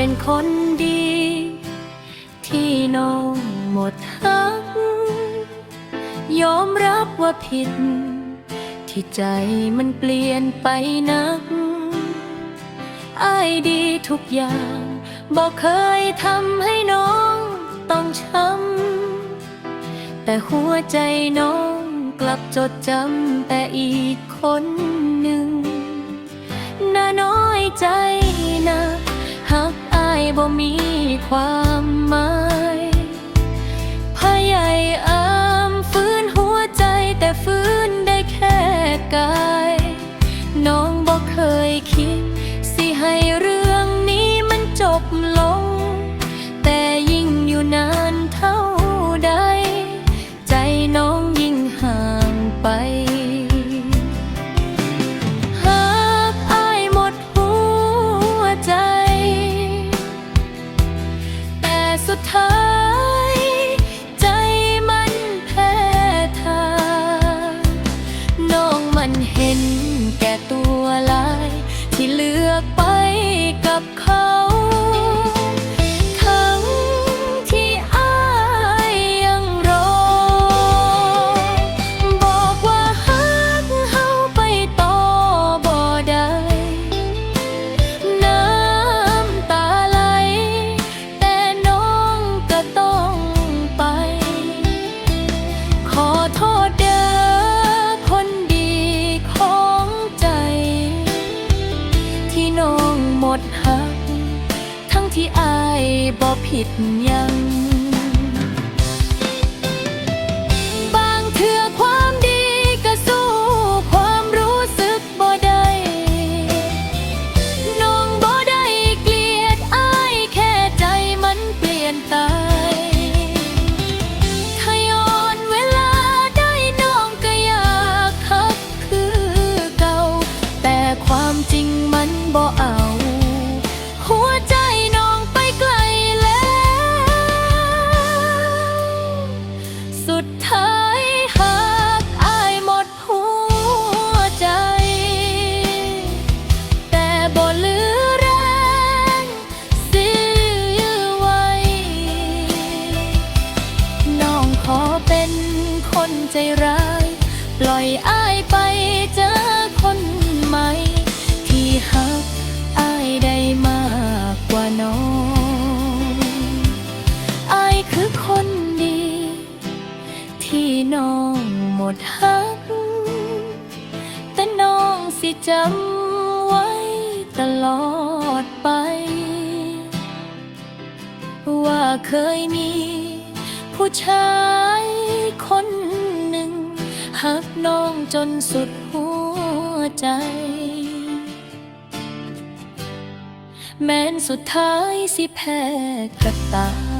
เป็นคนดี ที่น้องหมดหักยอมรับว่าผิด ที่ใจมันเปลี่ยนไปนักอายดีทุกอย่าง บอกเคยทำให้น้องต้องช้ำแต่หัวใจน้องกลับจดจำแต่อีกคน ความหมายพยายามฟื้นหัวใจแต่ฟื้นได้แค่กาย น้องบอกเคยคิด สิให้ร ที่อายบ่ผิดยัง ดหัก แต่น้องสิจำไว้ตลอดไป ว่าเคยมี ผู้ชายคนหนึ่งหักน้องจนสุดหัวใจ แม้นสุดท้ายสิแพ้ก็ตา